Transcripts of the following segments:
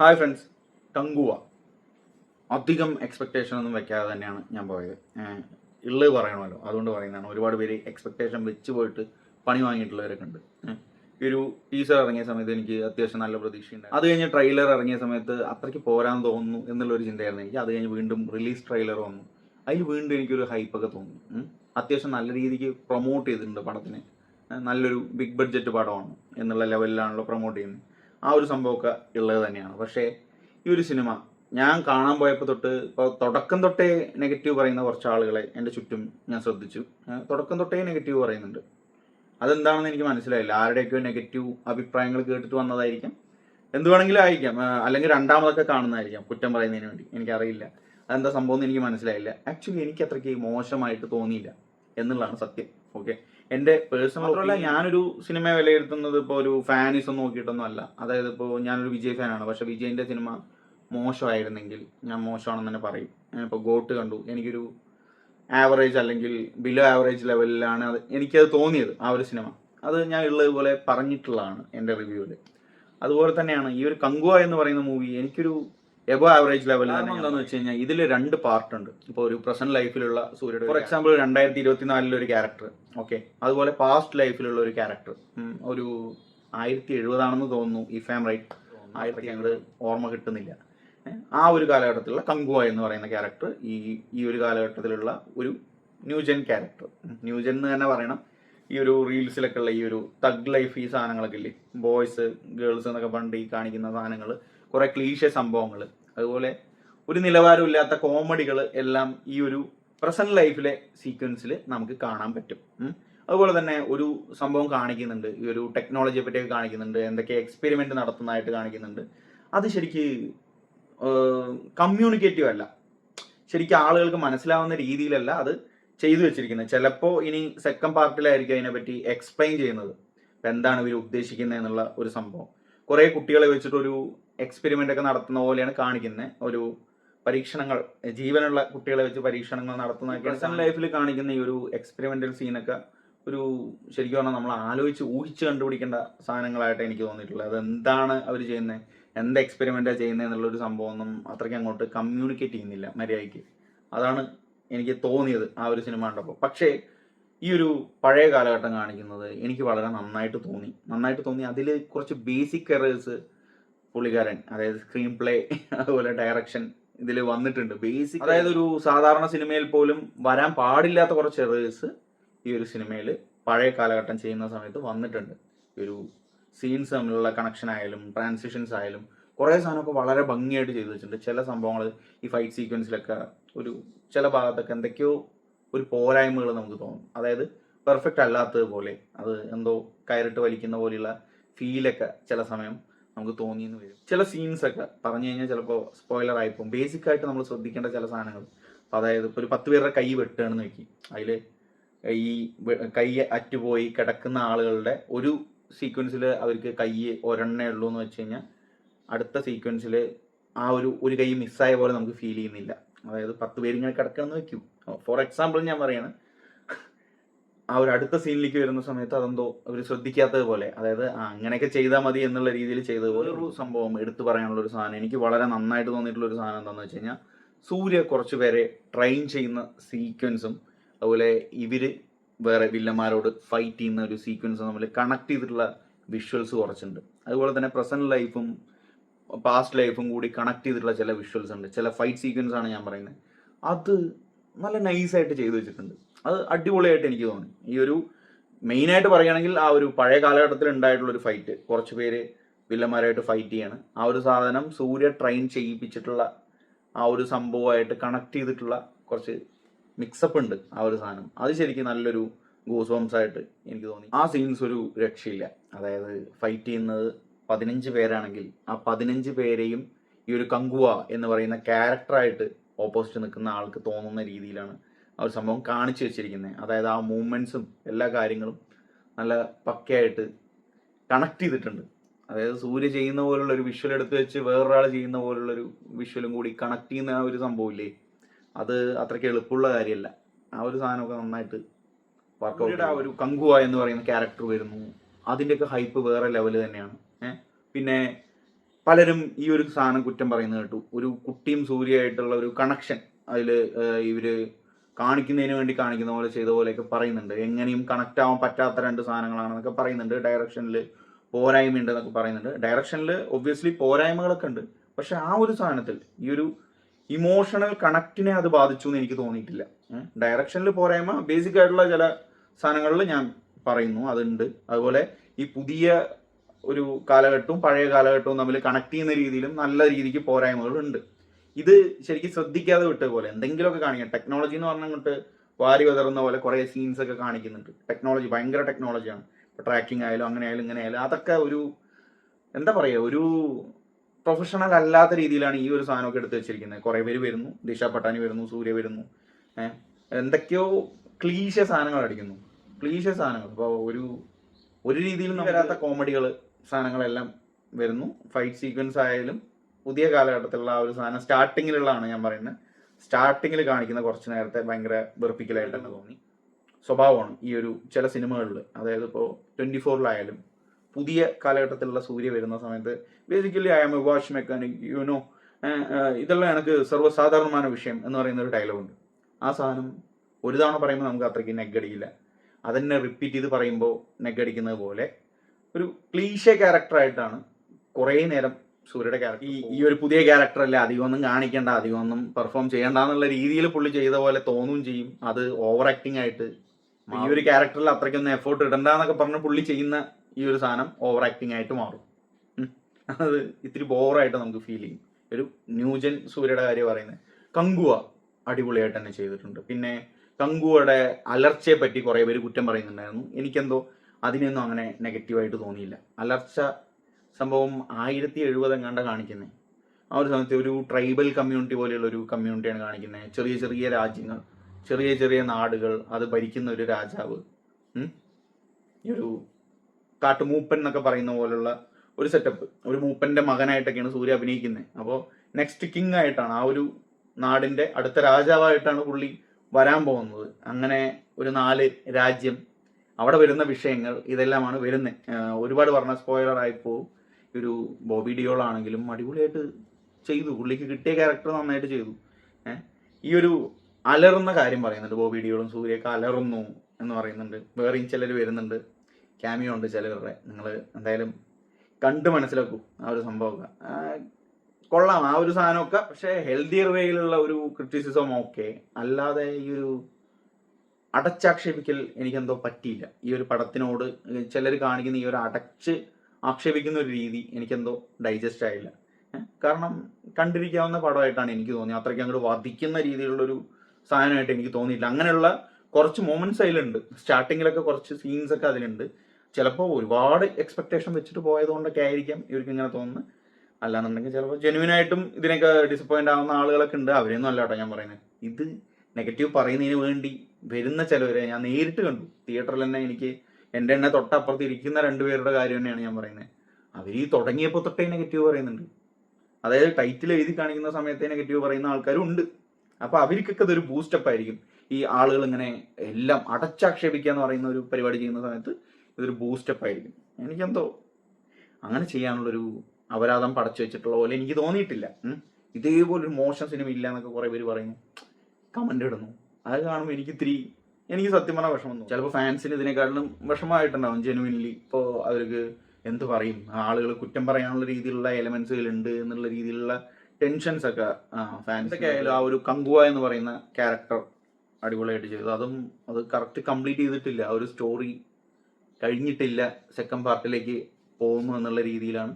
Hi friends Kanguva. അധികം expectation ഒന്നും വെക്കാതെ തന്നെയാണ് ഞാൻ പോയത്. ഉള്ളത് പറയണമല്ലോ. അതുകൊണ്ട് പറയുന്നതാണ് ഒരുപാട് പേര് എക്സ്പെക്റ്റേഷൻ വെച്ച് പോയിട്ട് പണി വാങ്ങിയിട്ടുള്ളവരൊക്കെ ഉണ്ട്. ഈ ഒരു ടീസർ ഇറങ്ങിയ സമയത്ത് എനിക്ക് അത്യാവശ്യം നല്ല പ്രതീക്ഷയുണ്ട് അത് കഴിഞ്ഞ് ട്രെയിലർ ഇറങ്ങിയ സമയത്ത് അത്രയ്ക്ക് പോരാൻ തോന്നുന്നു എന്നുള്ളൊരു ചിന്തയായിരുന്നു എനിക്ക്. അത് കഴിഞ്ഞ് വീണ്ടും റിലീസ് ട്രെയിലർ വന്നു. അതിൽ വീണ്ടും എനിക്കൊരു ഹൈപ്പൊക്കെ തോന്നി. അത്യാവശ്യം നല്ല രീതിക്ക് പ്രൊമോട്ട് ചെയ്തിട്ടുണ്ട് പടത്തിനെ. നല്ലൊരു ബിഗ് ബഡ്ജറ്റ് പടമാണ് എന്നുള്ള ലെവലിലാണല്ലോ പ്രൊമോട്ട് ചെയ്യുന്നത്. ആ ഒരു സംഭവമൊക്കെ ഉള്ളത് തന്നെയാണ്. പക്ഷേ ഈ ഒരു സിനിമ ഞാൻ കാണാൻ പോയപ്പോൾ തൊട്ട് ഇപ്പോൾ തുടക്കം തൊട്ടേ നെഗറ്റീവ് പറയുന്ന കുറച്ച് ആളുകളെ എന്റെ ചുറ്റും ഞാൻ ശ്രദ്ധിച്ചു. തുടക്കം തൊട്ടേ നെഗറ്റീവ് പറയുന്നുണ്ട്. അതെന്താണെന്ന് എനിക്ക് മനസ്സിലായില്ല. ആരുടെയൊക്കെയോ നെഗറ്റീവ് അഭിപ്രായങ്ങൾ കേട്ടിട്ട് വന്നതായിരിക്കാം. എന്ത് വേണമെങ്കിലും ആയിരിക്കാം. അല്ലെങ്കിൽ രണ്ടാമതൊക്കെ കാണുന്നതായിരിക്കാം. കുറ്റം പറയുന്നതിന് വേണ്ടി. എനിക്കറിയില്ല. അതെന്താ സംഭവം എന്ന് എനിക്ക് മനസ്സിലായില്ല. ആക്ച്വലി എനിക്ക് അത്രയ്ക്ക് മോശമായിട്ട് തോന്നിയില്ല എന്നുള്ളതാണ് സത്യം. ഓക്കെ എന്റെ പേഴ്സണൽ മാത്രമല്ല ഞാനൊരു സിനിമ വിലയിരുത്തുന്നത് ഇപ്പോൾ ഒരു ഫാനിസം നോക്കിയിട്ടൊന്നും അല്ല അതായത് ഇപ്പോൾ ഞാനൊരു വിജയ് ഫാനാണ്. പക്ഷെ വിജയിന്റെ സിനിമ മോശമായിരുന്നെങ്കിൽ ഞാൻ മോശമാണെന്ന് തന്നെ പറയും. ഞാനിപ്പോൾ ഗോട്ട് കണ്ടു. എനിക്കൊരു ആവറേജ് അല്ലെങ്കിൽ ബിലോ ആവറേജ് ലെവലിലാണ് അത് എനിക്കത് തോന്നിയത് ആ ഒരു സിനിമ അത് ഞാൻ ഉള്ളതുപോലെ പറഞ്ഞിട്ടുള്ളതാണ് എന്റെ റിവ്യൂവിൽ അതുപോലെ തന്നെയാണ് ഈ ഒരു കങ്കുവ എന്ന് പറയുന്ന മൂവി എനിക്കൊരു എബോ ആവറേജ് ലെവലിൽ എന്താണെന്ന് വെച്ച് കഴിഞ്ഞാൽ ഇതിൽ രണ്ട് പാർട്ട് ഉണ്ട്. ഇപ്പോൾ ഒരു പ്രസന്റ് ലൈഫിലുള്ള സൂര്യയുടെ ഫോർ എക്സാമ്പിൾ രണ്ടായിരത്തി ഇരുപത്തിനാലിലെ ഒരു ക്യാരക്ടർ ഓക്കെ അതുപോലെ പാസ്റ്റ് ലൈഫിലുള്ള ഒരു ക്യാരക്ടർ ഒരു ആയിരത്തി എഴുപതാണെന്ന് തോന്നുന്നു ഇഫ് ആം റൈറ്റ് ആയിരത്തി ഞങ്ങൾ ഓർമ്മ കിട്ടുന്നില്ല. ആ ഒരു കാലഘട്ടത്തിലുള്ള കങ്കുവ എന്ന് പറയുന്ന ക്യാരക്ടർ ഈ ഈ ഒരു കാലഘട്ടത്തിലുള്ള ഒരു ന്യൂജൻ ക്യാരക്ടർ ന്യൂജൻ എന്ന് തന്നെ പറയണം. ഈ ഒരു റീൽസിലൊക്കെ ഉള്ള ഈ ഒരു തഗ് ലൈഫ് ഈ സാധനങ്ങളൊക്കെ ഇല്ലേ? ബോയ്സ് ഗേൾസ് എന്നൊക്കെ പണ്ട് ഈ കാണിക്കുന്ന സാധനങ്ങൾ കുറെ ക്ലീശ സംഭവങ്ങൾ അതുപോലെ ഒരു നിലവാരമില്ലാത്ത കോമഡികൾ എല്ലാം ഈ ഒരു പ്രസന്റ് ലൈഫിലെ സീക്വൻസിൽ നമുക്ക് കാണാൻ പറ്റും. അതുപോലെ തന്നെ ഒരു സംഭവം കാണിക്കുന്നുണ്ട്. ഈ ഒരു ടെക്നോളജിയെ പറ്റിയൊക്കെ കാണിക്കുന്നുണ്ട്. എന്തൊക്കെ എക്സ്പെരിമെന്റ് നടത്തുന്നതായിട്ട് കാണിക്കുന്നുണ്ട്. അത് ശരിക്ക് കമ്മ്യൂണിക്കേറ്റീവ് അല്ല. ശരിക്കും ആളുകൾക്ക് മനസ്സിലാവുന്ന രീതിയിലല്ല അത് ചെയ്തു വെച്ചിരിക്കുന്നത്. ചിലപ്പോൾ ഇനി സെക്കൻഡ് പാർട്ടിലായിരിക്കും അതിനെപ്പറ്റി എക്സ്പ്ലെയിൻ ചെയ്യുന്നത്. എന്താണ് ഇവർ ഉദ്ദേശിക്കുന്നത് എന്നുള്ള ഒരു സംഭവം. കുറേ കുട്ടികളെ വെച്ചിട്ട് ഒരു എക്സ്പെരിമെന്റ് ഒക്കെ നടത്തുന്ന പോലെയാണ് കാണിക്കുന്നത് ഒരു പരീക്ഷണങ്ങൾ ജീവനുള്ള കുട്ടികളെ വെച്ച് പരീക്ഷണങ്ങൾ നടത്തുന്ന പേഴ്സണൽ ലൈഫിൽ കാണിക്കുന്ന ഈ ഒരു എക്സ്പെരിമെന്റൽ സീനൊക്കെ ഒരു ശരിക്കും പറഞ്ഞാൽ നമ്മൾ ആലോചിച്ച് ഊഹിച്ച് കണ്ടുപിടിക്കേണ്ട സാധനങ്ങളായിട്ട് എനിക്ക് തോന്നിയിട്ടുള്ളത് അതെന്താണ് അവർ ചെയ്യുന്നത് എന്ത് എക്സ്പെരിമെന്റാണ് ചെയ്യുന്നത് എന്നുള്ളൊരു സംഭവമൊന്നും അത്രയ്ക്ക് അങ്ങോട്ട് കമ്മ്യൂണിക്കേറ്റ് ചെയ്യുന്നില്ല മര്യാദയ്ക്ക്. അതാണ് എനിക്ക് തോന്നിയത് ആ ഒരു സിനിമ കണ്ടപ്പോൾ പക്ഷേ ഈ ഒരു പഴയ കാലഘട്ടം കാണിക്കുന്നത് എനിക്ക് വളരെ നന്നായിട്ട് തോന്നി. നന്നായിട്ട് തോന്നി. അതിൽ കുറച്ച് ബേസിക് എറേഴ്സ് പുള്ളിക്കാരൻ അതായത് സ്ക്രീൻ പ്ലേ അതുപോലെ ഡയറക്ഷൻ ഇതിൽ വന്നിട്ടുണ്ട്. ബേസിക് അതായത് ഒരു സാധാരണ സിനിമയിൽ പോലും വരാൻ പാടില്ലാത്ത കുറച്ച് എറേഴ്സ് ഈ ഒരു സിനിമയിൽ പഴയ കാലഘട്ടം ചെയ്യുന്ന സമയത്ത് വന്നിട്ടുണ്ട്. ഒരു സീൻസ് തമ്മിലുള്ള കണക്ഷൻ ആയാലും ട്രാൻസിഷൻസ് ആയാലും കുറേ സാധനമൊക്കെ വളരെ ഭംഗിയായിട്ട് ചെയ്തു വെച്ചിട്ടുണ്ട്. ചില സംഭവങ്ങൾ ഈ ഫൈറ്റ് സീക്വൻസിലൊക്കെ ഒരു ചില ഭാഗത്തൊക്കെ എന്തൊക്കെയോ ഒരു പോരായ്മകൾ നമുക്ക് തോന്നും. അതായത് പെർഫെക്റ്റ് അല്ലാത്തതുപോലെ അത് എന്തോ കയറിട്ട് വലിക്കുന്ന പോലെയുള്ള ഫീലൊക്കെ ചില സമയം നമുക്ക് തോന്നിയെന്ന് വരും. ചില സീൻസ് ഒക്കെ പറഞ്ഞു കഴിഞ്ഞാൽ ചിലപ്പോൾ സ്പോയിലർ ആയിപ്പോൾ ബേസിക് ആയിട്ട് നമ്മൾ ശ്രദ്ധിക്കേണ്ട ചില സാധനങ്ങൾ. അതായത് ഇപ്പോൾ ഒരു പത്ത് പേരുടെ കൈ വെട്ടുകയാണെന്ന് വെക്കി. അതിൽ ഈ കൈ അറ്റുപോയി കിടക്കുന്ന ആളുകളുടെ ഒരു സീക്വൻസിൽ അവർക്ക് കൈ ഒരെണ്ണേ ഉള്ളൂ എന്ന് വെച്ച് കഴിഞ്ഞാൽ അടുത്ത സീക്വൻസിൽ ആ ഒരു ഒരു കൈ മിസ്സായ പോലെ നമുക്ക് ഫീൽ ചെയ്യുന്നില്ല. അതായത് പത്ത് പേര് ഇങ്ങനെ കിടക്കുകയെന്ന് വെക്കും. ഫോർ എക്സാമ്പിൾ ഞാൻ പറയാണ് ആ ഒരു അടുത്ത സീനിലേക്ക് വരുന്ന സമയത്ത് അതെന്തോ അവർ ശ്രദ്ധിക്കാത്തത് പോലെ അതായത് അങ്ങനെയൊക്കെ ചെയ്താൽ മതി എന്നുള്ള രീതിയിൽ ചെയ്തതുപോലെ ഒരു സംഭവം എടുത്തു പറയാനുള്ള ഒരു സാധനം. എനിക്ക് വളരെ നന്നായിട്ട് തോന്നിയിട്ടുള്ള ഒരു സാധനം എന്താണെന്ന് വെച്ച് കഴിഞ്ഞാൽ സൂര്യ കുറച്ച് പേരെ ട്രെയിൻ ചെയ്യുന്ന സീക്വൻസും അതുപോലെ ഇവർ വേറെ വില്ലന്മാരോട് ഫൈറ്റ് ചെയ്യുന്ന ഒരു സീക്വൻസും തമ്മിൽ കണക്ട് ചെയ്തിട്ടുള്ള വിഷ്വൽസ് കുറച്ചുണ്ട്. അതുപോലെ തന്നെ പ്രസന്റ് ലൈഫും പാസ്റ്റ് ലൈഫും കൂടി കണക്ട് ചെയ്തിട്ടുള്ള ചില വിഷ്വൽസ് ഉണ്ട്. ചില ഫൈറ്റ് സീക്വൻസ് ആണ് ഞാൻ പറയുന്നത് അത് നല്ല നൈസായിട്ട് ചെയ്തു വെച്ചിട്ടുണ്ട്. അത് അടിപൊളിയായിട്ട് എനിക്ക് തോന്നി. ഈ ഒരു മെയിനായിട്ട് പറയുകയാണെങ്കിൽ ആ ഒരു പഴയ കാലഘട്ടത്തിൽ ഉണ്ടായിട്ടുള്ള ഒരു ഫൈറ്റ് കുറച്ച് പേര് വില്ലന്മാരായിട്ട് ഫൈറ്റ് ചെയ്യാണ്. ആ ഒരു സാധനം സൂര്യ ട്രെയിൻ ചെയ്യിപ്പിച്ചിട്ടുള്ള ആ ഒരു സംഭവമായിട്ട് കണക്ട് ചെയ്തിട്ടുള്ള കുറച്ച് മിക്സപ്പ് ഉണ്ട് ആ ഒരു സാധനം. അത് ശരിക്കും നല്ലൊരു ഗൂസ് ബംസ് ആയിട്ട് എനിക്ക് തോന്നി. ആ സീൻസ് ഒരു രക്ഷയില്ല. അതായത് ഫൈറ്റ് ചെയ്യുന്നത് പതിനഞ്ച് പേരാണെങ്കിൽ ആ പതിനഞ്ച് പേരെയും ഈ ഒരു കങ്കുവ എന്ന് പറയുന്ന ക്യാരക്ടറായിട്ട് ഓപ്പോസിറ്റ് നിൽക്കുന്ന ആൾക്ക് തോന്നുന്ന രീതിയിലാണ് ആ ഒരു സംഭവം കാണിച്ചു വെച്ചിരിക്കുന്നത് അതായത് ആ മൂവ്മെന്റ്സും എല്ലാ കാര്യങ്ങളും നല്ല പക്കയായിട്ട് കണക്ട് ചെയ്തിട്ടുണ്ട്. അതായത് സൂര്യ ചെയ്യുന്ന പോലുള്ള ഒരു വിഷ്വൽ എടുത്ത് വെച്ച് വേറൊരാൾ ചെയ്യുന്ന പോലുള്ളൊരു വിഷ്വലും കൂടി കണക്ട് ചെയ്യുന്ന ആ ഒരു സംഭവമില്ലേ? അത് അത്രയ്ക്ക് എളുപ്പമുള്ള കാര്യമല്ല. ആ ഒരു സാധനമൊക്കെ നന്നായിട്ട് വർക്കൗട്ട് ആ ഒരു കങ്കുവ എന്ന് പറയുന്ന ക്യാരക്ടർ വരുന്നു. അതിന്റെയൊക്കെ ഹൈപ്പ് വേറെ ലെവൽ തന്നെയാണ്. പിന്നെ പലരും ഈ ഒരു സാധനം കുറ്റം പറയുന്നത് കേട്ടു. ഒരു കുട്ടിയും സൂര്യയായിട്ടുള്ള ഒരു കണക്ഷൻ അതിൽ ഇവർ കാണിക്കുന്നതിന് വേണ്ടി കാണിക്കുന്ന പോലെ ചെയ്ത പോലെയൊക്കെ പറയുന്നുണ്ട്. എങ്ങനെയും കണക്ട് ആവാൻ പറ്റാത്ത രണ്ട് സാധനങ്ങളാണെന്നൊക്കെ പറയുന്നുണ്ട്. ഡയറക്ഷനിൽ പോരായ്മ ഉണ്ട് എന്നൊക്കെ പറയുന്നുണ്ട്. ഡയറക്ഷനിൽ ഒബ്വിയസ്ലി പോരായ്മകളൊക്കെ ഉണ്ട്. പക്ഷെ ആ ഒരു സാധനത്തിൽ ഈ ഒരു ഇമോഷണൽ കണക്റ്റിനെ അത് ബാധിച്ചു എന്ന് എനിക്ക് തോന്നിയിട്ടില്ല. ഡയറക്ഷനിൽ പോരായ്മ ബേസിക് ആയിട്ടുള്ള ചില സാധനങ്ങളിൽ ഞാൻ പറയുന്നു അതുണ്ട്. അതുപോലെ ഈ പുതിയ ഒരു കാലഘട്ടവും പഴയ കാലഘട്ടവും തമ്മിൽ കണക്ട് ചെയ്യുന്ന രീതിയിലും നല്ല രീതിക്ക് പോരായ്മകളുണ്ട്. ഇത് ശരിക്കും ശ്രദ്ധിക്കാതെ വിട്ട പോലെ എന്തെങ്കിലുമൊക്കെ കാണിക്കാം. ടെക്നോളജി എന്ന് പറഞ്ഞിട്ട് വാരി വിതറുന്ന പോലെ കുറേ സീൻസ് ഒക്കെ കാണിക്കുന്നുണ്ട്. ടെക്നോളജി ഭയങ്കര ടെക്നോളജിയാണ് ഇപ്പോൾ ട്രാക്കിംഗ് ആയാലും അങ്ങനെ ആയാലും ഇങ്ങനെ ആയാലും അതൊക്കെ ഒരു എന്താ പറയുക ഒരു പ്രൊഫഷണൽ അല്ലാത്ത രീതിയിലാണ് ഈ ഒരു സാധനമൊക്കെ എടുത്ത് വെച്ചിരിക്കുന്നത്. കുറേ പേര് വരുന്നു ദിശ പട്ടാനി വരുന്നു സൂര്യ വരുന്നു എന്തൊക്കെയോ ക്ലീശ സാധനങ്ങൾ അടിക്കുന്നു. ക്ലീശ സാധനങ്ങൾ. ഇപ്പോൾ ഒരു ഒരു രീതിയിലും വരാത്ത കോമഡികൾ സാധനങ്ങളെല്ലാം വരുന്നു. ഫൈറ്റ് സീക്വൻസ് ആയാലും പുതിയ കാലഘട്ടത്തിലുള്ള ആ ഒരു സാധനം സ്റ്റാർട്ടിങ്ങിലുള്ളതാണ് ഞാൻ പറയുന്നത്. സ്റ്റാർട്ടിങ്ങിൽ കാണിക്കുന്ന കുറച്ച് നേരത്തെ ഭയങ്കര വെറുപ്പിക്കലായിട്ട് തന്നെ തോന്നി. സ്വഭാവമാണ് ഈ ഒരു ചില സിനിമകളിൽ അതായത് ഇപ്പോൾ ട്വന്റി ഫോറിലായാലും പുതിയ കാലഘട്ടത്തിലുള്ള സൂര്യ വരുന്ന സമയത്ത് basically I am a wash mechanic you know ഇതെല്ലാം എനിക്ക് സർവസാധാരണമായ വിഷയം എന്ന് പറയുന്ന ഒരു ഡയലോഗുണ്ട് ആ സാധനം ഒരു തവണ പറയുമ്പോൾ നമുക്ക് അത്രയ്ക്ക് നെഗടിയില്ല. അതന്നെ റിപ്പീറ്റ് ചെയ്ത് പറയുമ്പോൾ നെഗടിക്കുന്നത് പോലെ ഒരു ക്ലീശ ക്യാരക്ടറായിട്ടാണ് കുറേ നേരം സൂര്യയുടെ ക്യാരക്ടർ ഈ ഈ ഒരു പുതിയ ക്യാരക്ടർ അല്ല? അധികമൊന്നും കാണിക്കേണ്ട അധികമൊന്നും പെർഫോം ചെയ്യണ്ട എന്നുള്ള രീതിയിൽ പുള്ളി ചെയ്ത പോലെ തോന്നുകയും ചെയ്യും. അത് ഓവർ ആക്ടിങ് ആയിട്ട്. ഈ ഒരു ക്യാരക്ടറിൽ അത്രയ്ക്കൊന്നും എഫേർട്ട് ഇടണ്ട എന്നൊക്കെ പറഞ്ഞ് പുള്ളി ചെയ്യുന്ന ഈ ഒരു സാധനം ഓവർ ആക്ടിങ് ആയിട്ട് മാറും. അത് ഇത്തിരി ബോറായിട്ട് നമുക്ക് ഫീൽ ചെയ്യും. ഒരു ന്യൂജൻ സൂര്യയുടെ കാര്യം പറയുന്നത്. കങ്കുവ അടിപൊളിയായിട്ട് തന്നെ ചെയ്തിട്ടുണ്ട്. പിന്നെ കങ്കുവയുടെ അലർച്ചയെ പറ്റി കുറേ പേര് കുറ്റം പറയുന്നുണ്ടായിരുന്നു. എനിക്കെന്തോ അതിനൊന്നും അങ്ങനെ നെഗറ്റീവായിട്ട് തോന്നിയില്ല. അലർച്ച സംഭവം ആയിരത്തി എഴുപത് എങ്ങാണ്ട കാണിക്കുന്നത് ആ ഒരു സമയത്ത് ഒരു ട്രൈബൽ കമ്മ്യൂണിറ്റി പോലെയുള്ള ഒരു കമ്മ്യൂണിറ്റിയാണ് കാണിക്കുന്നത് ചെറിയ ചെറിയ രാജ്യങ്ങൾ ചെറിയ ചെറിയ നാടുകൾ അത് ഭരിക്കുന്ന ഒരു രാജാവ്. ഈ ഒരു കാട്ടുമൂപ്പൻ എന്നൊക്കെ പറയുന്ന പോലുള്ള ഒരു സെറ്റപ്പ് ഒരു മൂപ്പന്റെ മകനായിട്ടൊക്കെയാണ് സൂര്യ അഭിനയിക്കുന്നത് അപ്പോൾ നെക്സ്റ്റ് കിങ് ആയിട്ടാണ് ആ ഒരു നാടിന്റെ അടുത്ത രാജാവായിട്ടാണ് പുള്ളി വരാൻ പോകുന്നത്. അങ്ങനെ ഒരു നാല് രാജ്യം അവിടെ വരുന്ന വിഷയങ്ങൾ ഇതെല്ലാമാണ് വരുന്നത് ഒരുപാട് പറഞ്ഞ സ്പോയിലർ ആയിപ്പോവും ഒരു ബോബി ഡിയോൾ ആണെങ്കിലും അടിപൊളിയായിട്ട് ചെയ്തു. പുള്ളിക്ക് കിട്ടിയ ക്യാരക്ടർ നന്നായിട്ട് ചെയ്തു. ഏഹ് ഈ ഒരു അലറുന്ന കാര്യം പറയുന്നുണ്ട് ബോബി ഡിയോളും സൂര്യയൊക്കെ അലറുന്നു എന്ന് പറയുന്നുണ്ട്. വേറെയും ചിലർ വരുന്നുണ്ട്. ക്യാമിയോ ഉണ്ട് ചിലവരുടെ നിങ്ങൾ എന്തായാലും കണ്ട് മനസ്സിലാക്കൂ ആ ഒരു സംഭവമൊക്കെ. കൊള്ളാം. ആ ഒരു സാധനമൊക്കെ പക്ഷേ ഹെൽത്തിയർ വേയിലുള്ള ഒരു ക്രിറ്റിസിസം ഓക്കെ അല്ലാതെ ഈ ഒരു അടച്ചാക്ഷേപിക്കൽ എനിക്കെന്തോ പറ്റിയില്ല. ഈ ഒരു പടത്തിനോട് ചിലർ കാണിക്കുന്ന ഈ ഒരു അടച്ച് ആക്ഷേപിക്കുന്ന ഒരു രീതി എനിക്കെന്തോ ഡൈജസ്റ്റ് ആയില്ല. കാരണം കണ്ടിരിക്കാവുന്ന പടമായിട്ടാണ് എനിക്ക് തോന്നിയത്. അത്രയ്ക്ക് അങ്ങോട്ട് വധിക്കുന്ന രീതിയിലുള്ളൊരു സാധനമായിട്ട് എനിക്ക് തോന്നിയില്ല. അങ്ങനെയുള്ള കുറച്ച് മൊമെന്റ്സ് അതിലുണ്ട്. സ്റ്റാർട്ടിങ്ങിലൊക്കെ കുറച്ച് സീൻസ് ഒക്കെ അതിലുണ്ട്. ചിലപ്പോൾ ഒരുപാട് എക്സ്പെക്ടേഷൻ വെച്ചിട്ട് പോയതുകൊണ്ടൊക്കെ ആയിരിക്കാം ഇവർക്ക് ഇങ്ങനെ തോന്നുന്നത് അല്ലാന്നുണ്ടെങ്കിൽ ചിലപ്പോൾ ജെനുവിൻ ആയിട്ടും ഇതിനൊക്കെ ഡിസപ്പോയിന്റ് ആവുന്ന ആളുകളൊക്കെ ഉണ്ട്. അവരെയൊന്നും അല്ല കേട്ടോ ഞാൻ പറയുന്നത് ഇത് നെഗറ്റീവ് പറയുന്നതിന് വേണ്ടി വരുന്ന ചിലവരെ ഞാൻ നേരിട്ട് കണ്ടു. തിയേറ്ററിൽ തന്നെ എനിക്ക് എന്റെ എന്നെ തൊട്ടപ്പുറത്ത് ഇരിക്കുന്ന രണ്ടുപേരുടെ കാര്യം തന്നെയാണ് ഞാൻ പറയുന്നത്. അവർ ഈ തുടങ്ങിയപ്പോൾ തൊട്ടേ നെഗറ്റീവ് പറയുന്നുണ്ട്. അതായത് ടൈറ്റിൽ എഴുതി കാണിക്കുന്ന സമയത്തെ നെഗറ്റീവ് പറയുന്ന ആൾക്കാരും ഉണ്ട്. അപ്പോൾ അവർക്കൊക്കെ ഇതൊരു ബൂസ്റ്റപ്പ് ആയിരിക്കും. ഈ ആളുകൾ ഇങ്ങനെ എല്ലാം അടച്ചാക്ഷേപിക്കുക എന്ന് പറയുന്ന ഒരു പരിപാടി ചെയ്യുന്ന സമയത്ത് ഇതൊരു ബൂസ്റ്റപ്പ് ആയിരിക്കും. എനിക്കെന്തോ അങ്ങനെ ചെയ്യാനുള്ളൊരു അപരാധം പടച്ചു വെച്ചിട്ടുള്ള പോലെ എനിക്ക് തോന്നിയിട്ടില്ല. ഇതേപോലെ ഇതേപോലൊരു മോശം സിനിമ ഇല്ല എന്നൊക്കെ കുറേ പേര് പറയുന്നു. കമന്റ് ഇടുന്നു. അത് കാണുമ്പോൾ എനിക്ക് ഇത്തിരി എനിക്ക് സത്യം പറഞ്ഞാൽ വിഷമം ചിലപ്പോൾ ഫാൻസിന് ഇതിനെക്കാട്ടിലും വിഷമമായിട്ടുണ്ടാവും ജെനുവിൻലി ഇപ്പോൾ അവർക്ക് എന്ത് പറയും? ആളുകൾ കുറ്റം പറയാനുള്ള രീതിയിലുള്ള എലമെന്റ്സുകൾ ഉണ്ട് എന്നുള്ള രീതിയിലുള്ള ടെൻഷൻസ് ഒക്കെ ഫാൻസ് ഒക്കെ ആയാലും ആ ഒരു കങ്കുവ എന്ന് പറയുന്ന ക്യാരക്ടർ അടിപൊളിയായിട്ട് ചെയ്തു. അതും അത് കറക്റ്റ് കംപ്ലീറ്റ് ചെയ്തിട്ടില്ല. ആ ഒരു സ്റ്റോറി കഴിഞ്ഞിട്ടില്ല സെക്കൻഡ് പാർട്ടിലേക്ക് പോകുന്നു എന്നുള്ള രീതിയിലാണ്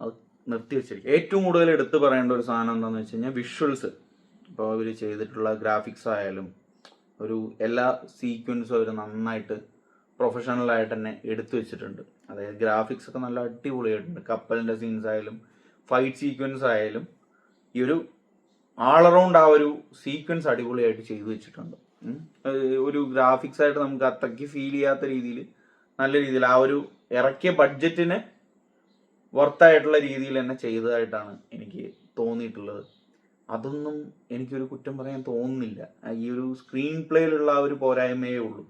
അത് നിർത്തി വെച്ചിരിക്കുന്നത്. ഏറ്റവും കൂടുതൽ എടുത്തു പറയേണ്ട ഒരു സാധനം എന്താണെന്ന് വെച്ച് കഴിഞ്ഞാൽ വിഷ്വൽസ് ഇപ്പോൾ അവർ ചെയ്തിട്ടുള്ള ഗ്രാഫിക്സ് ആയാലും ഒരു എല്ലാ സീക്വൻസും അവർ നന്നായിട്ട് പ്രൊഫഷണലായിട്ട് തന്നെ എടുത്തു വെച്ചിട്ടുണ്ട്. അതായത് ഗ്രാഫിക്സ് ഒക്കെ നല്ല അടിപൊളിയായിട്ടുണ്ട്. കപ്പലിന്റെ സീൻസ് ആയാലും ഫൈറ്റ് സീക്വൻസ് ആയാലും ഈ ഒരു ആൾ അറൗണ്ട് ആ ഒരു സീക്വൻസ് അടിപൊളിയായിട്ട് ചെയ്തു വെച്ചിട്ടുണ്ട്. ഒരു ഗ്രാഫിക്സ് ആയിട്ട് നമുക്ക് അത്രയ്ക്ക് ഫീൽ ചെയ്യാത്ത രീതിയിൽ നല്ല രീതിയിൽ ആ ഒരു ഇറക്കിയ ബഡ്ജറ്റിന് വർത്തായിട്ടുള്ള രീതിയിൽ തന്നെ ചെയ്തതായിട്ടാണ് എനിക്ക് തോന്നിയിട്ടുള്ളത്. അതൊന്നും എനിക്കൊരു കുറ്റം പറയാൻ തോന്നുന്നില്ല. ഈ ഒരു സ്ക്രീൻ പ്ലേയിലുള്ള ആ ഒരു പോരായ്മയേ ഉള്ളൂ.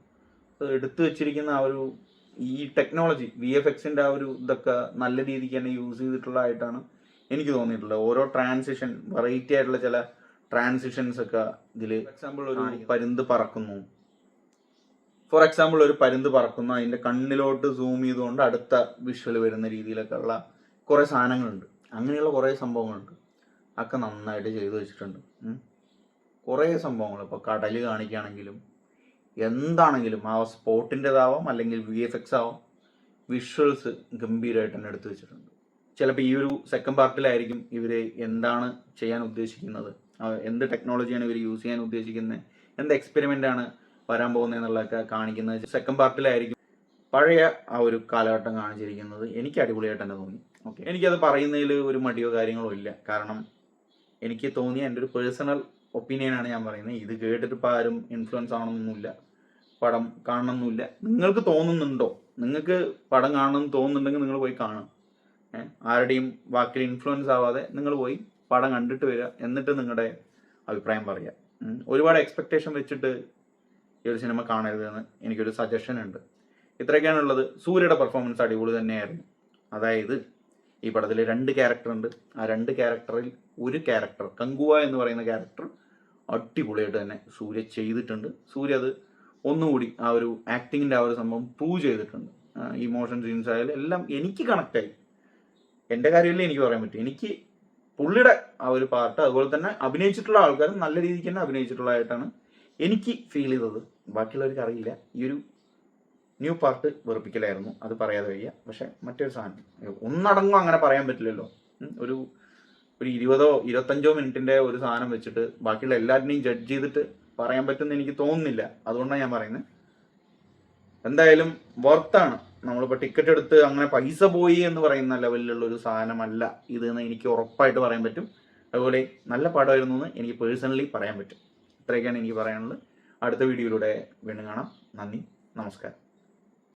അത് എടുത്തു വെച്ചിരിക്കുന്ന ആ ഒരു ഈ ടെക്നോളജി വി എഫ് എക്സിന്റെ ആ ഒരു ഇതൊക്കെ നല്ല രീതിക്ക് തന്നെ യൂസ് ചെയ്തിട്ടുള്ളതായിട്ടാണ് എനിക്ക് തോന്നിയിട്ടുള്ളത്. ഓരോ ട്രാൻസിഷൻ വെറൈറ്റി ആയിട്ടുള്ള ചില ട്രാൻസിഷൻസ് ഒക്കെ ഇതിൽ എക്സാമ്പിൾ ഒരു പരുന്ത് പറക്കുന്നു. ഫോർ എക്സാമ്പിൾ ഒരു പരുന്ത് പറക്കുന്നു. അതിന്റെ കണ്ണിലോട്ട് സൂം ചെയ്തുകൊണ്ട് അടുത്ത വിഷ്വൽ വരുന്ന രീതിയിലൊക്കെ ഉള്ള കുറേ സാധനങ്ങളുണ്ട്. അങ്ങനെയുള്ള കുറേ സംഭവങ്ങളുണ്ട്. ഒക്കെ നന്നായിട്ട് ചെയ്തു വെച്ചിട്ടുണ്ട്. കുറേ സംഭവങ്ങൾ. ഇപ്പോൾ കടൽ കാണിക്കുകയാണെങ്കിലും എന്താണെങ്കിലും ആ സ്പോട്ടിന്റെതാവാം അല്ലെങ്കിൽ വി എഫ് എക്സ് ആവാം. വിഷ്വൽസ് ഗംഭീരമായിട്ട് തന്നെ എടുത്തു വെച്ചിട്ടുണ്ട്. ചിലപ്പോൾ ഈ ഒരു സെക്കൻഡ് പാർട്ടിലായിരിക്കും ഇവർ എന്താണ് ചെയ്യാൻ ഉദ്ദേശിക്കുന്നത്? എന്ത് ടെക്നോളജിയാണ് ഇവർ യൂസ് ചെയ്യാൻ ഉദ്ദേശിക്കുന്നത്? എന്ത് എക്സ്പെരിമെന്റ് ആണ് വരാൻ പോകുന്നത് എന്നുള്ളതൊക്കെ കാണിക്കുന്നത്. സെക്കൻഡ് പാർട്ടിലായിരിക്കും പഴയ ആ ഒരു കാലഘട്ടം കാണിച്ചിരിക്കുന്നത്. എനിക്ക് അടിപൊളിയായിട്ട് തന്നെ തോന്നി. ഓക്കെ എനിക്കത് പറയുന്നതിൽ ഒരു മടിയോ കാര്യങ്ങളോ ഇല്ല. കാരണം എനിക്ക് തോന്നിയ എന്റെ ഒരു പേഴ്സണൽ ഒപ്പീനിയനാണ് ഞാൻ പറയുന്നത്. ഇത് കേട്ടിട്ട് ഇപ്പോൾ ആരും ഇൻഫ്ലുവൻസ് ആവണമെന്നൊന്നുമില്ല. പടം കാണണമെന്നില്ല നിങ്ങൾക്ക് തോന്നുന്നുണ്ടോ? നിങ്ങൾക്ക് പടം കാണണമെന്ന് തോന്നുന്നുണ്ടെങ്കിൽ നിങ്ങൾ പോയി കാണും. ആരുടെയും വാക്കിൽ ഇൻഫ്ലുവൻസ് ആവാതെ നിങ്ങൾ പോയി പടം കണ്ടിട്ട് വരിക. എന്നിട്ട് നിങ്ങളുടെ അഭിപ്രായം പറയുക. ഒരുപാട് എക്സ്പെക്റ്റേഷൻ വെച്ചിട്ട് ഈ ഒരു സിനിമ കാണരുതെന്ന് എനിക്കൊരു സജഷൻ ഉണ്ട്. ഇത്രയൊക്കെയാണുള്ളത്. സൂര്യയുടെ പെർഫോമൻസ് അടിപൊളി തന്നെയായിരുന്നു. അതായത് ഈ പടത്തിൽ രണ്ട് ക്യാരക്ടർ ഉണ്ട്. ആ രണ്ട് ക്യാരക്ടറിൽ ഒരു ക്യാരക്ടർ കങ്കുവ എന്ന് പറയുന്ന ക്യാരക്ടർ അടിപൊളിയായിട്ട് തന്നെ സൂര്യ ചെയ്തിട്ടുണ്ട്. സൂര്യ അത് ഒന്നുകൂടി ആ ഒരു ആക്ടിങ്ങിന്റെ ആ ഒരു സംഭവം പ്രൂവ് ചെയ്തിട്ടുണ്ട്. ഇമോഷൻ സീൻസ് ആയാലും എല്ലാം എനിക്ക് കണക്റ്റായി എന്റെ കാര്യമല്ലേ എനിക്ക് പറയാൻ പറ്റും. എനിക്ക് പുള്ളിയുടെ ആ ഒരു പാർട്ട് അതുപോലെ തന്നെ അഭിനയിച്ചിട്ടുള്ള ആൾക്കാരും നല്ല രീതിക്ക് തന്നെ അഭിനയിച്ചിട്ടുള്ളതായിട്ടാണ് എനിക്ക് ഫീൽ ചെയ്തത്. ബാക്കിയുള്ളവർക്ക് അറിയില്ല. ഈ ഒരു ന്യൂ പാർട്ട് വെറുപ്പിക്കലായിരുന്നു. അത് പറയാതെ വയ്യ. പക്ഷെ മറ്റൊരു സാധനം ഒന്നടങ്കം അങ്ങനെ പറയാൻ പറ്റില്ലല്ലോ. ഒരു ഒരു ഇരുപതോ ഇരുപത്തഞ്ചോ മിനിറ്റിന്റെ ഒരു സാധനം വെച്ചിട്ട് ബാക്കിയുള്ള എല്ലാറ്റിനെയും ജഡ്ജ് ചെയ്തിട്ട് പറയാൻ പറ്റുമെന്ന് എനിക്ക് തോന്നുന്നില്ല. അതുകൊണ്ടാണ് ഞാൻ പറയുന്നത്. എന്തായാലും വർത്താണ് നമ്മളിപ്പോൾ ടിക്കറ്റ് എടുത്ത് അങ്ങനെ പൈസ പോയി എന്ന് പറയുന്ന ലെവലിലുള്ള ഒരു സാധനമല്ല ഇത് എന്ന് എനിക്ക് ഉറപ്പായിട്ട് പറയാൻ പറ്റും. അതുപോലെ നല്ല പടമായിരുന്നു എന്ന് എനിക്ക് പേഴ്സണലി പറയാൻ പറ്റും. ഇത്രയൊക്കെയാണ് എനിക്ക് പറയാനുള്ളത്. അടുത്ത വീഡിയോയിലൂടെ വീണ്ടും കാണാം. നന്ദി. നമസ്കാരം.